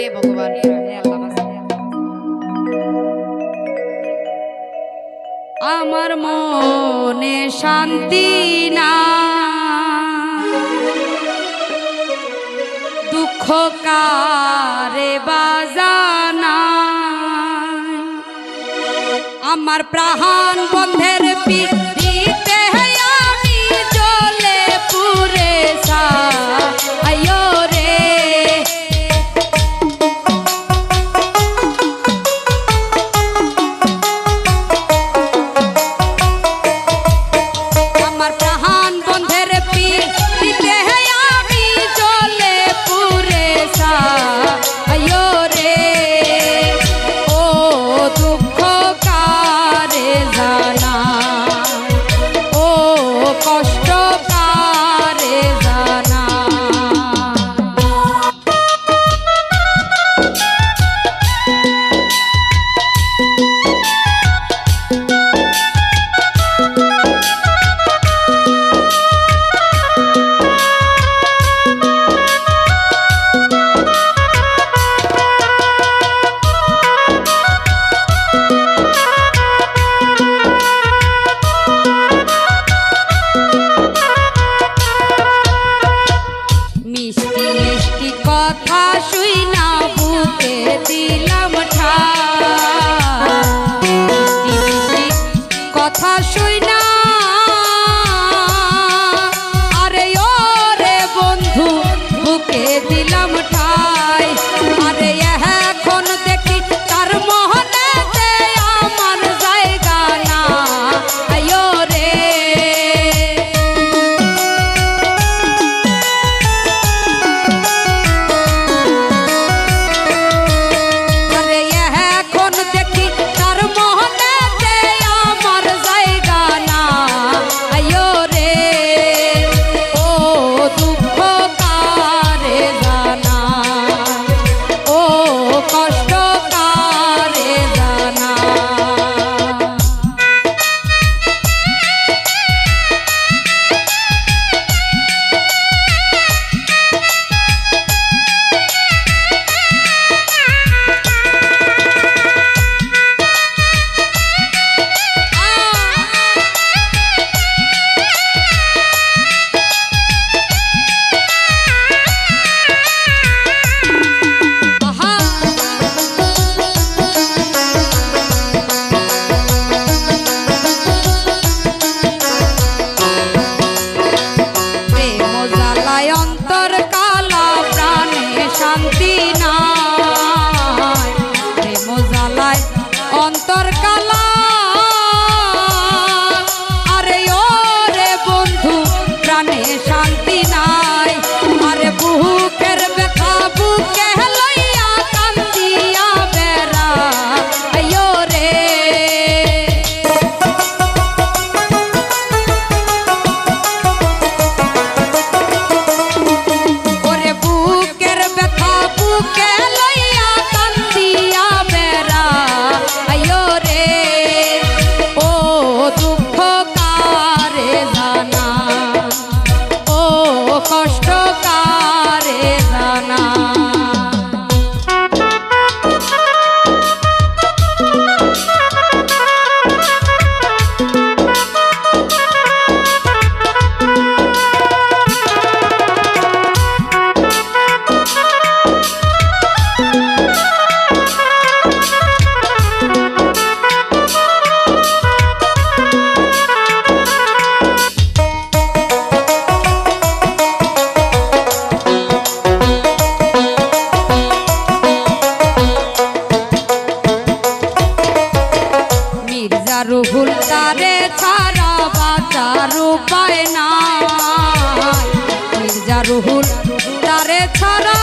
হে ভগবান হে আমার মনে শান্তি না দুঃখ কারে বাজানা আমার প্রাণ বন্ধের পিঠ গির্জারু ভুল তারে ছাড়া বাঁচার উপায় না গির্জারু ভুল তারে ছাড়া